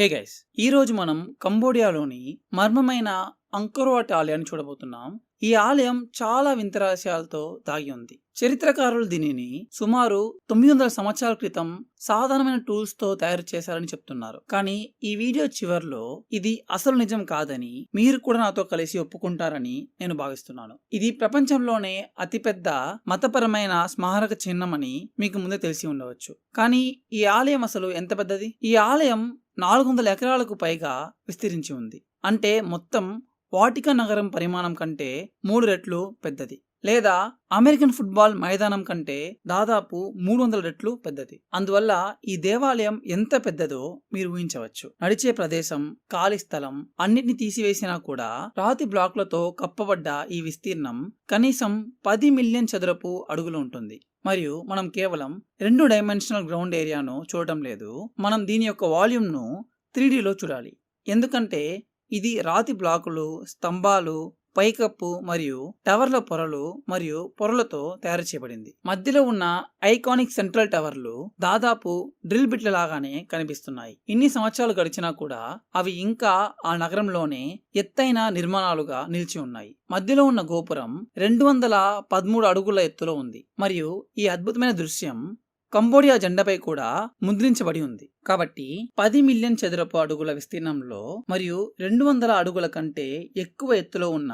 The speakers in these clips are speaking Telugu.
హే గైస్ ఈ రోజు మనం కంబోడియాలోని మర్మమైన అంకుర్వాట్ ఆలయాన్ని చూడబోతున్నాం. ఈ ఆలయం చాలా వింత రహస్యాలతో దాగి ఉంది. చరిత్రకారులు దీనిని సుమారు తొమ్మిది వందల సంవత్సరాల క్రితం సాధారణమైన టూల్స్తో తయారు చేశారని చెప్తున్నారు. కానీ ఈ వీడియో చివర్లో ఇది అసలు నిజం కాదని మీరు కూడా నాతో కలిసి ఒప్పుకుంటారని నేను భావిస్తున్నాను. ఇది ప్రపంచంలోనే అతిపెద్ద మతపరమైన స్మారక చిహ్నమని మీకు ముందే తెలిసి ఉండవచ్చు. కానీ ఈ ఆలయం అసలు ఎంత పెద్దది? ఈ ఆలయం నాలుగు వందల ఎకరాలకు పైగా విస్తరించి ఉంది. అంటే మొత్తం వాటికా నగరం పరిమాణం కంటే మూడు రెట్లు పెద్దది. లేదా అమెరికన్ ఫుట్బాల్ మైదానం కంటే దాదాపు మూడు వందల రెట్లు పెద్దది. అందువల్ల ఈ దేవాలయం ఎంత పెద్దదో మీరు ఊహించవచ్చు. నడిచే ప్రదేశం ఖాళీ స్థలం అన్నిటిని తీసివేసినా కూడా రాతి బ్లాక్లతో కప్పబడ్డ ఈ విస్తీర్ణం కనీసం పది మిలియన్ చదరపు అడుగులు ఉంటుంది. మరియు మనం కేవలం రెండు డైమెన్షనల్ గ్రౌండ్ ఏరియాను చూడటం లేదు. మనం దీని యొక్క వాల్యూమ్ను త్రీడీలో చూడాలి. ఎందుకంటే ఇది రాతి బ్లాకులు స్తంభాలు పైకప్పు మరియు టవర్ల పొరలు మరియు పొరలతో తయారు చేయబడింది. మధ్యలో ఉన్న ఐకానిక్ సెంట్రల్ టవర్లు దాదాపు డ్రిల్ బిట్ల లాగానే కనిపిస్తున్నాయి. ఇన్ని సంవత్సరాలు గడిచినా కూడా అవి ఇంకా ఆ నగరంలోనే ఎత్తైన నిర్మాణాలుగా నిలిచి ఉన్నాయి. మధ్యలో ఉన్న గోపురం రెండు వందల పదమూడు అడుగుల ఎత్తులో ఉంది. మరియు ఈ అద్భుతమైన దృశ్యం కంబోడియా జెండాపై కూడా ముద్రించబడి ఉంది. కాబట్టి పది మిలియన్ చదరపు అడుగుల విస్తీర్ణంలో మరియు రెండు వందల అడుగుల కంటే ఎక్కువ ఎత్తులో ఉన్న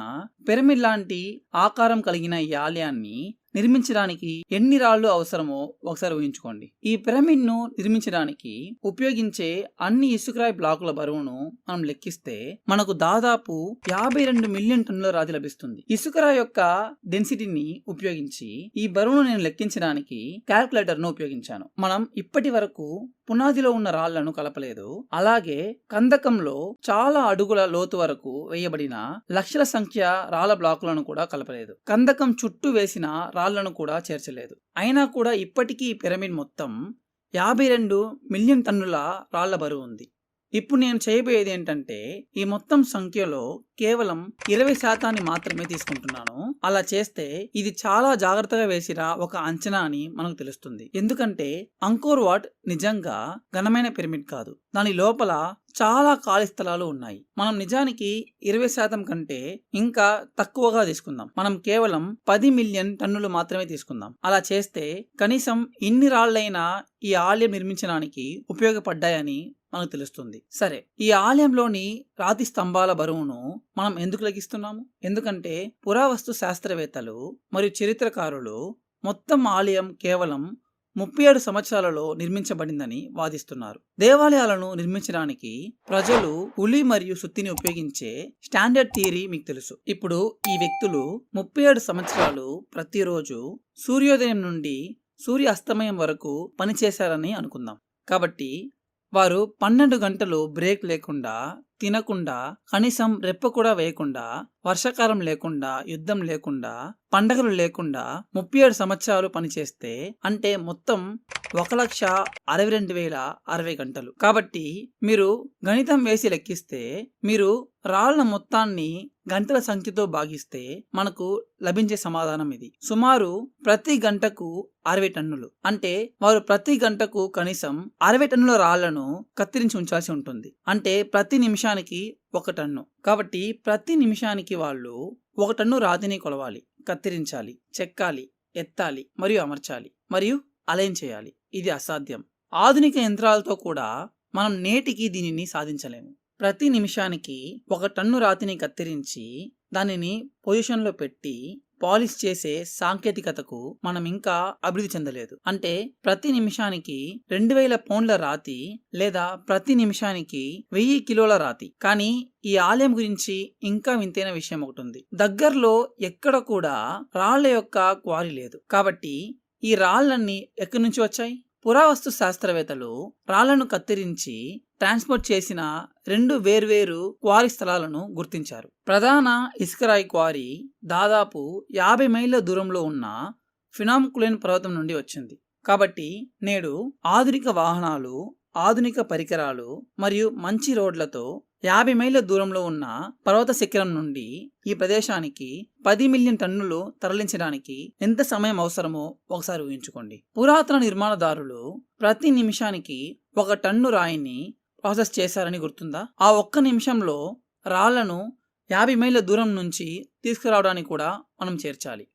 పిరమిడ్ లాంటి ఆకారం కలిగిన ఈ ఆలయాన్ని నిర్మించడానికి ఎన్ని రాళ్ళు అవసరమో ఒకసారి ఊహించుకోండి. ఈ పిరమిడ్ను నిర్మించడానికి ఉపయోగించే అన్ని ఇసుకరాయి బ్లాకుల బరువును మనం లెక్కిస్తే మనకు దాదాపు యాభై రెండు మిలియన్ టన్నుల రాతి లభిస్తుంది. ఇసుకరాయి యొక్క డెన్సిటీని ఉపయోగించి ఈ బరువును నేను లెక్కించడానికి క్యాల్కులేటర్ను ఉపయోగించాను. మనం ఇప్పటి వరకు పునాదిలో ఉన్న రాళ్ళను కలపలేదు. అలాగే కందకంలో చాలా అడుగుల లోతు వరకు వేయబడిన లక్షల సంఖ్య రాళ్ళ బ్లాకులను కూడా కలపలేదు. కందకం చుట్టూ వేసిన రాళ్ళను కూడా చేర్చలేదు. అయినా కూడా ఇప్పటికీ ఈ పిరమిడ్ మొత్తం యాభై రెండు మిలియన్ టన్నుల రాళ్ళ బరువు ఉంది. ఇప్పుడు నేను చేయబోయేది ఏంటంటే ఈ మొత్తం సంఖ్యలో కేవలం ఇరవై శాతాన్ని మాత్రమే తీసుకుంటున్నాను. అలా చేస్తే ఇది చాలా జాగ్రత్తగా వేసిన ఒక అంచనా అని మనకు తెలుస్తుంది. ఎందుకంటే అంకోర్ వాట్ నిజంగా ఘనమైన పిరమిడ్ కాదు. దాని లోపల చాలా ఖాళీ స్థలాలు ఉన్నాయి. మనం నిజానికి ఇరవై శాతం కంటే ఇంకా తక్కువగా తీసుకుందాం. మనం కేవలం పది మిలియన్ టన్నులు మాత్రమే తీసుకుందాం. అలా చేస్తే కనీసం ఇన్ని రాళ్ళైనా ఈ ఆలయం నిర్మించడానికి ఉపయోగపడ్డాయని మనకు తెలుస్తుంది. సరే ఈ ఆలయంలోని రాతి స్తంభాల బరువును మనం ఎందుకు లెక్కిస్తున్నాము? ఎందుకంటే పురావస్తు శాస్త్రవేత్తలు మరియు చరిత్రకారులు మొత్తం ఆలయం కేవలం ముప్పై ఏడు సంవత్సరాలలో నిర్మించబడిందని వాదిస్తున్నారు. దేవాలయాలను నిర్మించడానికి ప్రజలు పులి మరియు సుత్తిని ఉపయోగించే స్టాండర్డ్ థియరీ మీకు తెలుసు. ఇప్పుడు ఈ వ్యక్తులు ముప్పై ఏడు సంవత్సరాలు ప్రతిరోజు సూర్యోదయం నుండి సూర్య అస్తమయం వరకు పనిచేశారని అనుకుందాం. కాబట్టి వారు పన్నెండు గంటలు బ్రేక్ లేకుండా తినకుండా కనీసం రెప్ప కూడా వేయకుండా వర్షాకాలం లేకుండా యుద్ధం లేకుండా పండగలు లేకుండా ముప్పై ఏడు సంవత్సరాలు పనిచేస్తే అంటే మొత్తం ఒక లక్ష అరవై రెండు వేల అరవై గంటలు. కాబట్టి మీరు గణితం వేసి లెక్కిస్తే మీరు రాళ్ళ మొత్తాన్ని గంటల సంఖ్యతో భాగిస్తే మనకు లభించే సమాధానం ఇది. సుమారు ప్రతి గంటకు అరవై టన్నులు. అంటే వారు ప్రతి గంటకు కనీసం అరవై టన్నుల రాళ్ళను కత్తిరించి ఉంచాల్సి ఉంటుంది. అంటే ప్రతి నిమిషానికి ఒక టన్ను. కాబట్టి ప్రతి నిమిషానికి వాళ్ళు ఒక టన్ను రాతిని కొలవాలి. కత్తిరించాలి చెక్కాలి ఎత్తాలి మరియు అమర్చాలి మరియు అలైన్ చేయాలి. ఇది అసాధ్యం. ఆధునిక యంత్రాలతో కూడా మనం నేటికి దీనిని సాధించలేము. ప్రతి నిమిషానికి ఒక టన్ను రాతిని కత్తిరించి దానిని పొజిషన్లో పెట్టి పాలిష్ చేసే సాంకేతికతకు మనం ఇంకా అభివృద్ధి చెందలేదు. అంటే ప్రతి నిమిషానికి రెండు వేల పౌండ్ల రాతి లేదా ప్రతి నిమిషానికి వెయ్యి కిలోల రాతి. కానీ ఈ ఆలయం గురించి ఇంకా వింతైన విషయం ఒకటి ఉంది దగ్గరలో ఎక్కడ కూడా రాళ్ళ యొక్క క్వారీ లేదు. కాబట్టి ఈ రాళ్ళన్నీ ఎక్కడి నుంచి వచ్చాయి? పురావస్తు శాస్త్రవేత్తలు రాళ్ళను కత్తిరించి ట్రాన్స్పోర్ట్ చేసిన రెండు వేర్వేరు క్వారీ స్థలాలను గుర్తించారు. ప్రధాన ఇసుకరాయి క్వారీ దాదాపు యాభై మైళ్ళ దూరంలో ఉన్న ఫినామ్కులేన్ పర్వతం నుండి వచ్చింది. కాబట్టి నేడు ఆధునిక వాహనాలు ఆధునిక పరికరాలు మరియు మంచి రోడ్లతో యాభై మైళ్ళ దూరంలో ఉన్న పర్వత శిఖరం నుండి ఈ ప్రదేశానికి పది మిలియన్ టన్నులు తరలించడానికి ఎంత సమయం అవసరమో ఒకసారి ఊహించుకోండి. పురాతన నిర్మాణదారులు ప్రతి నిమిషానికి ఒక టన్ను రాయిని ప్రాసెస్ చేశారని గుర్తుందా? ఆ ఒక్క నిమిషంలో రాళ్ళను యాభై మైళ్ళ దూరం నుంచి తీసుకురావడానికి కూడా మనం చేర్చాలి.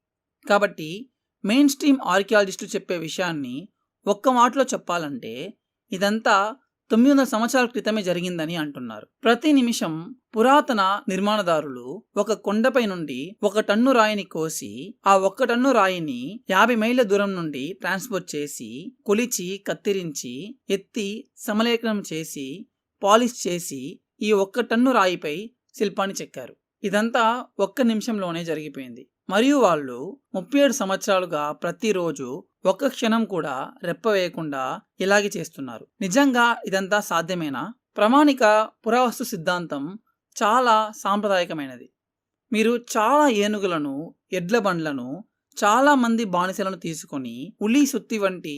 కాబట్టి మెయిన్ స్ట్రీమ్ ఆర్కియాలజిస్టులు చెప్పే విషయాన్ని ఒక్క మాటలో చెప్పాలంటే ఇదంతా తొమ్మిది వందల సంవత్సరాల క్రితమే జరిగిందని అంటున్నారు. ప్రతి నిమిషం పురాతన నిర్మాణదారులు ఒక కొండపై నుండి ఒక టన్ను రాయిని కోసి ఆ ఒక్క టన్ను రాయిని యాభై మైళ్ళ దూరం నుండి ట్రాన్స్పోర్ట్ చేసి కొలిచి కత్తిరించి ఎత్తి సమలేఖనం చేసి పాలిష్ చేసి ఈ ఒక్క టన్ను రాయిపై శిల్పాన్ని చెక్కారు. ఇదంతా ఒక్క నిమిషంలోనే జరిగిపోయింది. మరియు వాళ్ళు ముప్పై ఏడు సంవత్సరాలుగా ప్రతిరోజు ఒక్క క్షణం కూడా రెప్ప వేయకుండా ఇలాగే చేస్తున్నారు. నిజంగా ఇదంతా సాధ్యమేనా? ప్రామాణిక పురావస్తు సిద్ధాంతం చాలా సాంప్రదాయకమైనది. మీరు చాలా ఏనుగులను ఎడ్ల బండ్లను చాలా మంది బానిసలను తీసుకొని ఉలి సుత్తి వంటి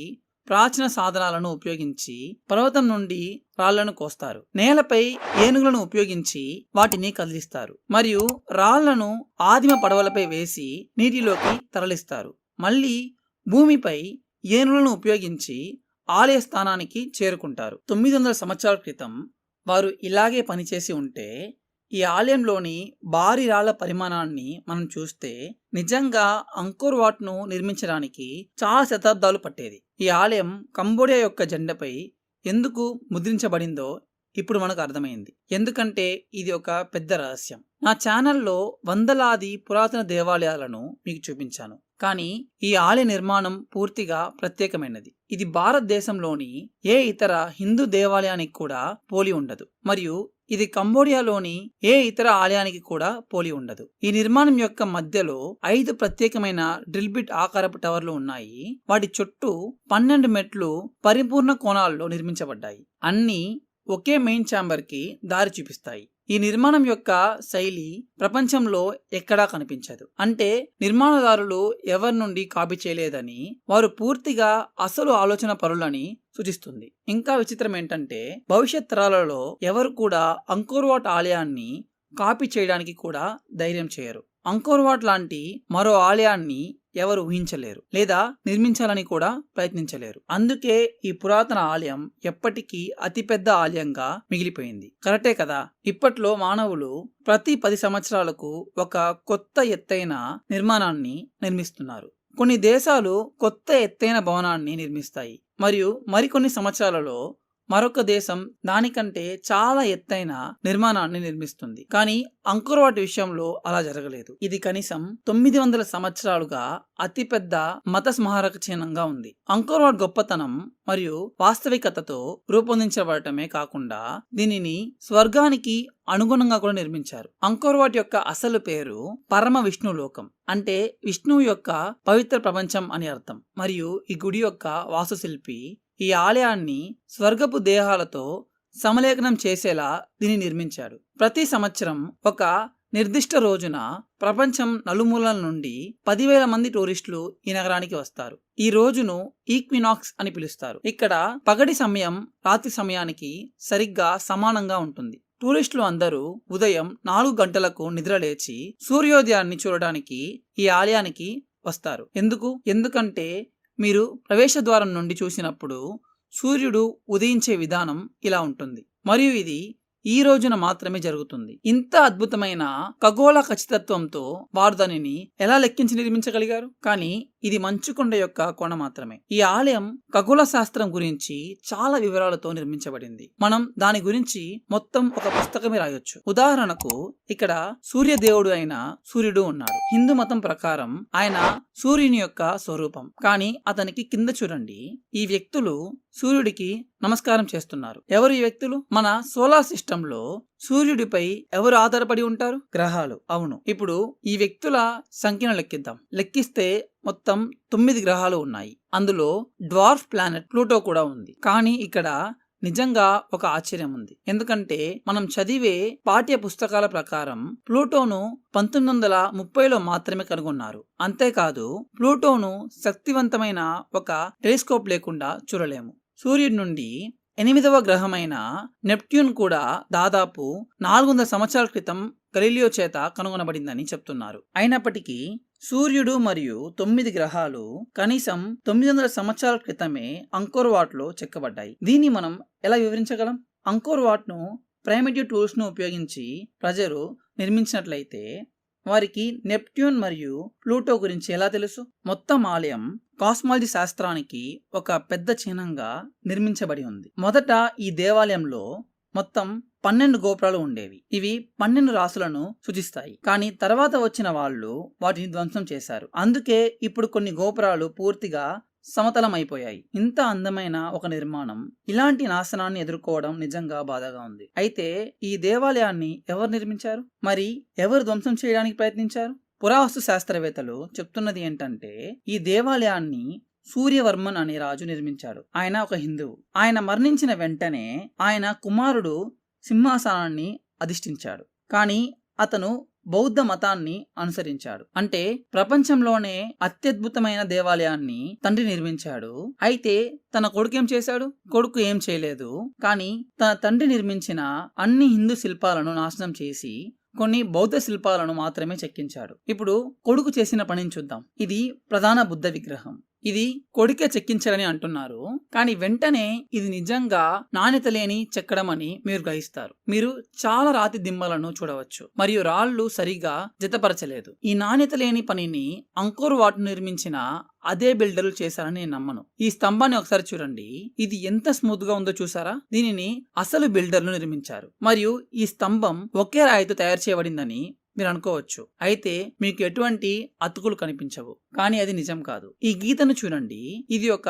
ప్రాచీన సాధనాలను ఉపయోగించి పర్వతం నుండి రాళ్ళను కోస్తారు. నేలపై ఏనుగులను ఉపయోగించి వాటిని కదిలిస్తారు మరియు రాళ్ళను ఆదిమ పడవలపై వేసి నీటిలోకి తరలిస్తారు. మళ్ళీ భూమిపై ఏనుగులను ఉపయోగించి ఆలయ స్థానానికి చేరుకుంటారు. తొమ్మిది వందల సంవత్సరాల క్రితం వారు ఇలాగే పనిచేసి ఉంటే ఈ ఆలయంలోని భారీ రాళ్ళ పరిమాణాన్ని మనం చూస్తే నిజంగా అంకుర్ వాట్ను నిర్మించడానికి చాలా శతాబ్దాలు పట్టేది. ఈ ఆలయం కంబోడియా యొక్క జెండపై ఎందుకు ముద్రించబడిందో ఇప్పుడు మనకు అర్థమైంది. ఎందుకంటే ఇది ఒక పెద్ద రహస్యం. నా ఛానల్లో వందలాది పురాతన దేవాలయాలను మీకు చూపించాను. కానీ ఈ ఆలయ నిర్మాణం పూర్తిగా ప్రత్యేకమైనది. ఇది భారతదేశంలోని ఏ ఇతర హిందూ దేవాలయానికి కూడా పోలి ఉండదు. మరియు ఇది కంబోడియాలోని ఏ ఇతర ఆలయానికి కూడా పోలి ఉండదు. ఈ నిర్మాణం యొక్క మధ్యలో ఐదు ప్రత్యేకమైన డ్రిల్ బిట్ ఆకారపు టవర్లు ఉన్నాయి. వాటి చుట్టూ పన్నెండు మెట్లు పరిపూర్ణ కోణాల్లో నిర్మించబడ్డాయి. అన్ని ఒకే మెయిన్ ఛాంబర్కి దారి చూపిస్తాయి. ఈ నిర్మాణం యొక్క శైలి ప్రపంచంలో ఎక్కడా కనిపించదు. అంటే నిర్మాణదారులు ఎవరి నుండి కాపీ చేయలేదని వారు పూర్తిగా అసలు ఆలోచన పరులని సూచిస్తుంది. ఇంకా విచిత్రం ఏంటంటే భవిష్యత్ తరాలలో ఎవరు కూడా అంకోర్వాట్ ఆలయాన్ని కాపీ చేయడానికి కూడా ధైర్యం చేయరు. అంకోర్వాట్ లాంటి మరో ఆలయాన్ని ఎవరు ఊహించలేరు లేదా నిర్మించాలని కూడా ప్రయత్నించలేరు. అందుకే ఈ పురాతన ఆలయం ఎప్పటికీ అతిపెద్ద ఆలయంగా మిగిలిపోయింది. కరెక్టే కదా? ఇప్పట్లో మానవులు ప్రతి పది సంవత్సరాలకు ఒక కొత్త ఎత్తైన నిర్మాణాన్ని నిర్మిస్తున్నారు. కొన్ని దేశాలు కొత్త ఎత్తైన భవనాన్ని నిర్మిస్తాయి. మరియు మరికొన్ని సంవత్సరాలలో మరొక దేశం దానికంటే చాలా ఎత్తైన నిర్మాణాన్ని నిర్మిస్తుంది. కానీ అంకురవాటి విషయంలో అలా జరగలేదు. ఇది కనీసం తొమ్మిది వందల సంవత్సరాలుగా అతిపెద్ద మత స్మారక చిహ్నంగా ఉంది. అంకురవాట్ గొప్పతనం మరియు వాస్తవికతతో రూపొందించబడటమే కాకుండా దీనిని స్వర్గానికి అనుగుణంగా కూడా నిర్మించారు. అంకోర్వాట్ యొక్క అసలు పేరు పరమ విష్ణు లోకం అంటే విష్ణువు యొక్క పవిత్ర ప్రపంచం అని అర్థం. మరియు ఈ గుడి యొక్క వాస్తుశిల్పి ఈ ఆలయాన్ని స్వర్గపు దేహాలతో సమలేఖనం చేసేలా దీన్ని నిర్మించాడు ప్రతి సంవత్సరం ఒక నిర్దిష్ట రోజున ప్రపంచం నలుమూలల నుండి పదివేల మంది టూరిస్టులు ఈ నగరానికి వస్తారు. ఈ రోజును ఈక్వినాక్స్ అని పిలుస్తారు. ఇక్కడ పగటి సమయం రాత్రి సమయానికి సరిగ్గా సమానంగా ఉంటుంది. టూరిస్టులు అందరూ ఉదయం నాలుగు గంటలకు నిద్రలేచి సూర్యోదయాన్ని చూడడానికి ఈ ఆలయానికి వస్తారు. ఎందుకు? ఎందుకంటే మీరు ప్రవేశ ద్వారం నుండి చూసినప్పుడు సూర్యుడు ఉదయించే విధానం ఇలా ఉంటుంది. మరియు ఇది ఈ రోజున మాత్రమే జరుగుతుంది. ఇంత అద్భుతమైన ఖగోళ ఖచ్చితత్వంతో వారు దానిని ఎలా లెక్కించి నిర్మించగలిగారు? కానీ ఇది మంచుకొండ యొక్క కొన మాత్రమే. ఈ ఆలయం ఖగోళ శాస్త్రం గురించి చాలా వివరాలతో నిర్మించబడింది. మనం దాని గురించి మొత్తం ఒక పుస్తకమే రాయొచ్చు. ఉదాహరణకు ఇక్కడ సూర్యదేవుడు అయిన సూర్యుడు ఉన్నాడు. హిందూ మతం ప్రకారం ఆయన సూర్యుని యొక్క స్వరూపం. కానీ అతనికి కింద చూడండి ఈ వ్యక్తులు సూర్యుడికి నమస్కారం చేస్తున్నారు. ఎవరు ఈ వ్యక్తులు? మన సోలార్ సిస్టమ్లో సూర్యుడిపై ఎవరు ఆధారపడి ఉంటారు? గ్రహాలు. అవును. ఇప్పుడు ఈ వ్యక్తుల సంఖ్యను లెక్కిద్దాం. లెక్కిస్తే మొత్తం తొమ్మిది గ్రహాలు ఉన్నాయి. అందులో డ్వార్ఫ్ ప్లానెట్ ప్లూటో కూడా ఉంది. కానీ ఇక్కడ నిజంగా ఒక ఆశ్చర్యం ఉంది. ఎందుకంటే మనం చదివే పాఠ్య పుస్తకాల ప్రకారం ప్లూటోను పంతొమ్మిది వందల ముప్పైలో మాత్రమే కనుగొన్నారు. అంతేకాదు ప్లూటోను శక్తివంతమైన ఒక టెలిస్కోప్ లేకుండా చూడలేము. సూర్యుడి నుండి ఎనిమిదవ గ్రహమైన నెప్ట్యూన్ కూడా దాదాపు నాలుగు వందల సంవత్సరాల క్రితం గలీలియో చేత కనుగొనబడిందని చెప్తున్నారు. అయినప్పటికీ సూర్యుడు మరియు తొమ్మిది గ్రహాలు కనీసం తొమ్మిది వందల సంవత్సరాల క్రితమే అంకోర్ వాట్లో చెక్కబడ్డాయి. దీన్ని మనం ఎలా వివరించగలం? అంకోర్ వాట్ను ప్రైమేటివ్ టూల్స్ను ఉపయోగించి ప్రజలు నిర్మించినట్లయితే వారికి నెప్ట్యూన్ మరియు ప్లూటో గురించి ఎలా తెలుసు? మొత్తం ఆలయం కాస్మాలజీ శాస్త్రానికి ఒక పెద్ద చిహ్నంగా నిర్మించబడి ఉంది. మొదట ఈ దేవాలయంలో మొత్తం పన్నెండు గోపురాలు ఉండేవి. ఇవి పన్నెండు రాసులను సూచిస్తాయి. కానీ తర్వాత వచ్చిన వాళ్ళు వాటిని ధ్వంసం చేశారు. అందుకే ఇప్పుడు కొన్ని గోపురాలు పూర్తిగా సమతలం అయిపోయాయి ఇంత అందమైన ఒక నిర్మాణం ఇలాంటి నాశనాన్ని ఎదుర్కోవడం నిజంగా బాధగా ఉంది. అయితే ఈ దేవాలయాన్ని ఎవరు నిర్మించారు? మరి ఎవరు ధ్వంసం చేయడానికి ప్రయత్నించారు? పురావస్తు శాస్త్రవేత్తలు చెప్తున్నది ఏంటంటే ఈ దేవాలయాన్ని సూర్యవర్మన్ అనే రాజు నిర్మించాడు. ఆయన ఒక హిందువు. ఆయన మరణించిన వెంటనే ఆయన కుమారుడు సింహాసనాన్ని అధిష్ఠించాడు. కానీ అతను బౌద్ధ మతాన్ని అనుసరించాడు. అంటే ప్రపంచంలోనే అత్యద్భుతమైన దేవాలయాన్ని తండ్రి నిర్మించాడు. అయితే తన కొడుకు ఏం చేశాడు? కొడుకు ఏం చేయలేదు. కానీ తన తండ్రి నిర్మించిన అన్ని హిందూ శిల్పాలను నాశనం చేసి కొన్ని బౌద్ధ శిల్పాలను మాత్రమే చెక్కించాడు. ఇప్పుడు కొడుకు చేసిన పనిని చూద్దాం. ఇది ప్రధాన బుద్ధ విగ్రహం. ఇది కొడుకే చెక్కించాలని అంటున్నారు. కానీ వెంటనే ఇది నిజంగా నాణ్యత లేని చెక్కడం అని మీరు గ్రహిస్తారు. మీరు చాలా రాతి దిమ్మలను చూడవచ్చు. మరియు రాళ్ళు సరిగా జతపరచలేదు. ఈ నాణ్యత లేని పనిని అంకోర్ వాట్ నిర్మించిన అదే బిల్డర్లు చేశారని నేను నమ్మను. ఈ స్తంభాన్ని ఒకసారి చూడండి. ఇది ఎంత స్మూత్గా ఉందో చూసారా? దీనిని అసలు బిల్డర్లు నిర్మించారు. మరియు ఈ స్తంభం ఒకే రాయితో తయారు చేయబడిందని మీరు అనుకోవచ్చు అయితే మీకు ఎటువంటి అతుకులు కనిపించవు. కానీ అది నిజం కాదు. ఈ గీతను చూడండి. ఇది ఒక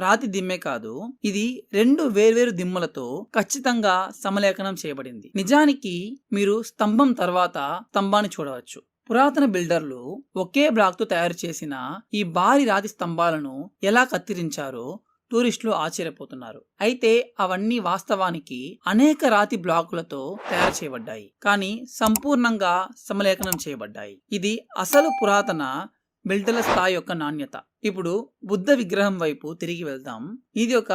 రాతి దిమ్మే కాదు. ఇది రెండు వేర్వేరు దిమ్మలతో ఖచ్చితంగా సమలేఖనం చేయబడింది. నిజానికి మీరు స్తంభం తర్వాత స్తంభాన్ని చూడవచ్చు. పురాతన బిల్డర్లు ఒకే బ్లాక్తో తయారు చేసిన ఈ భారీ రాతి స్తంభాలను ఎలా కత్తిరించారో టూరిస్టులు ఆశ్చర్యపోతున్నారు. అయితే అవన్నీ వాస్తవానికి అనేక రాతి బ్లాకులతో తయారు చేయబడ్డాయి. కానీ సంపూర్ణంగా సమలేఖనం చేయబడ్డాయి. ఇది అసలు పురాతన బిల్డల స్థాయి యొక్క నాణ్యత. ఇప్పుడు బుద్ధ విగ్రహం వైపు తిరిగి వెళ్దాం. ఇది ఒక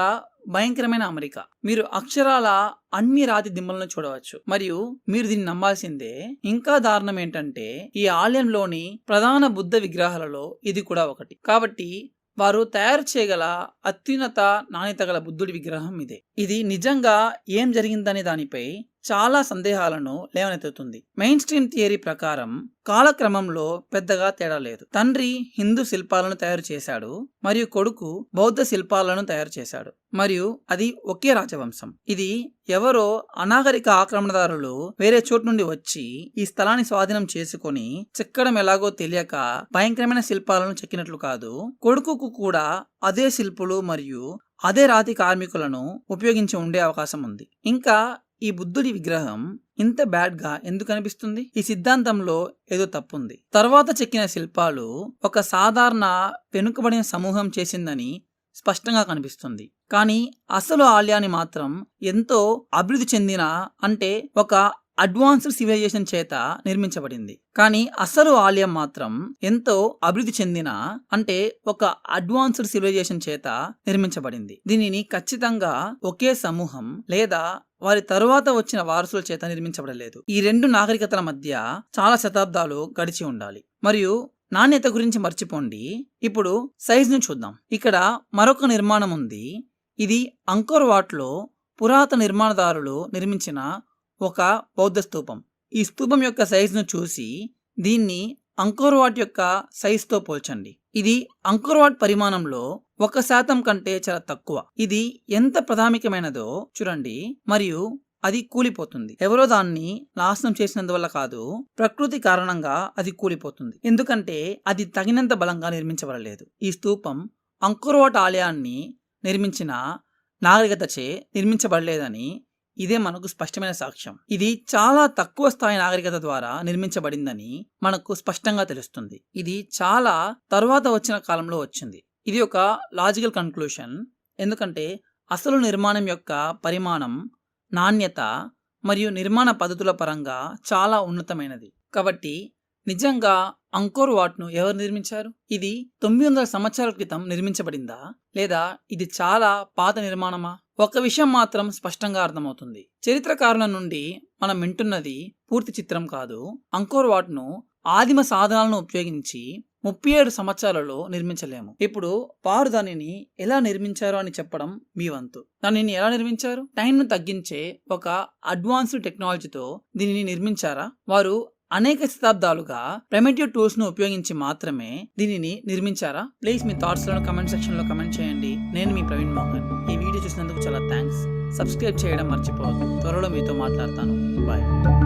భయంకరమైన అమరిక. మీరు అక్షరాల అన్ని రాతి దిమ్మలను చూడవచ్చు. మరియు మీరు దీన్ని నమ్మాల్సిందే ఇంకా దారుణం ఏంటంటే ఈ ఆలయంలోని ప్రధాన బుద్ధ విగ్రహాలలో ఇది కూడా ఒకటి. కాబట్టి వారు తయారు చేయగల అత్యున్నత నాణ్యత గల బుద్ధుడి విగ్రహం ఇదే. ఇది నిజంగా ఏం జరిగిందనే దానిపై చాలా సందేహాలను లేవనెత్తుతుంది. మెయిన్ స్ట్రీమ్ థియరీ ప్రకారం కాలక్రమంలో పెద్దగా తేడా లేదు. తండ్రి హిందూ శిల్పాలను తయారు చేశాడు మరియు కొడుకు బౌద్ధ శిల్పాలను తయారు చేశాడు మరియు అది ఒకే రాజవంశం. ఇది ఎవరో అనాగరిక ఆక్రమణదారులు వేరే చోటు నుండి వచ్చి ఈ స్థలాన్ని స్వాధీనం చేసుకొని చెక్కడం ఎలాగో తెలియక భయంకరమైన శిల్పాలను చెక్కినట్లు కాదు కొడుకుకు కూడా అదే శిల్పులు మరియు అదే రాతి కార్మికులను ఉపయోగించి ఉండే అవకాశం ఉంది. ఇంకా ఈ బుద్ధుడి విగ్రహం ఇంత బ్యాడ్గా ఎందుకు అనిపిస్తుంది? ఈ సిద్ధాంతంలో ఏదో తప్పుంది. తర్వాత చెక్కిన శిల్పాలు ఒక సాధారణ వెనుకబడిన సమూహం చేసిందని స్పష్టంగా కనిపిస్తుంది. కానీ అసలు ఆలయాన్ని మాత్రం ఎంతో అభివృద్ధి చెందిన అంటే ఒక అడ్వాన్స్డ్ సివిలైజేషన్ చేత నిర్మించబడింది. కానీ అసలు ఆలయం మాత్రం ఎంతో అభివృద్ధి చెందిన అంటే ఒక అడ్వాన్స్డ్ సివిలైజేషన్ చేత నిర్మించబడింది. దీనిని ఖచ్చితంగా ఒకే సమూహం లేదా వారి తరువాత వచ్చిన వారసుల చేత నిర్మించబడలేదు. ఈ రెండు నాగరికతల మధ్య చాలా శతాబ్దాలు గడిచి ఉండాలి. మరియు నాణ్యత గురించి మర్చిపోండి. ఇప్పుడు సైజ్ను చూద్దాం. ఇక్కడ మరొక నిర్మాణం ఉంది. ఇది అంకోర్ వాట్లో పురాతన నిర్మాణదారులు నిర్మించిన ఒక బౌద్ధ స్తూపం ఈ స్తూపం యొక్క సైజును చూసి దీన్ని అంకోర్వాట్ యొక్క సైజుతో పోల్చండి. ఇది అంకోర్వాట్ పరిమాణంలో ఒక శాతం కంటే చాలా తక్కువ. ఇది ఎంత ప్రాథమికమైనదో చూడండి. మరియు అది కూలిపోతుంది. ఎవరో దాన్ని నాశనం చేసినందువల్ల కాదు ప్రకృతి కారణంగా అది కూలిపోతుంది. ఎందుకంటే అది తగినంత బలంగా నిర్మించబడలేదు. ఈ స్తూపం అంకురోట్ ఆలయాన్ని నిర్మించిన నాగరికతచే నిర్మించబడలేదని ఇదే మనకు స్పష్టమైన సాక్ష్యం. ఇది చాలా తక్కువ స్థాయి నాగరికత ద్వారా నిర్మించబడిందని మనకు స్పష్టంగా తెలుస్తుంది. ఇది చాలా తరువాత వచ్చిన కాలంలో వచ్చింది. ఇది ఒక లాజికల్ కన్క్లూషన్ ఎందుకంటే అసలు నిర్మాణం యొక్క పరిమాణం నాణ్యత మరియు నిర్మాణ పద్ధతుల పరంగా చాలా ఉన్నతమైనది. కాబట్టి నిజంగా అంకోర్ వాట్ను ఎవరు నిర్మించారు? ఇది తొమ్మిది వందల సంవత్సరాల క్రితం నిర్మించబడిందా? లేదా ఇది చాలా పాత నిర్మాణమా? ఒక విషయం మాత్రం స్పష్టంగా అర్థమవుతుంది. చరిత్రకారుల నుండి మనం వింటున్నది పూర్తి చిత్రం కాదు. అంకోర్ వాట్ను ఆదిమ సాధనాలను ఉపయోగించి ముప్పై ఏడు సంవత్సరాలలో నిర్మించలేము. ఇప్పుడు వారు దానిని ఎలా నిర్మించారు అని చెప్పడం మీ వంతు. దానిని ఎలా నిర్మించారు? టైంను తగ్గించే ఒక అడ్వాన్స్డ్ టెక్నాలజీతో దీనిని నిర్మించారా? వారు అనేక శతాబ్దాలుగా ప్రెమేటివ్ టూల్స్ను ఉపయోగించి మాత్రమే దీనిని నిర్మించారా? ప్లీజ్ మీ థాట్స్లను కమెంట్ సెక్షన్లో కమెంట్ చేయండి. నేను మీ ప్రవీణ్ మోహన్. ఈ వీడియో చూసినందుకు చాలా థ్యాంక్స్ సబ్స్క్రైబ్ చేయడం మర్చిపోవద్దు. త్వరలో మీతో మాట్లాడతాను. బాయ్.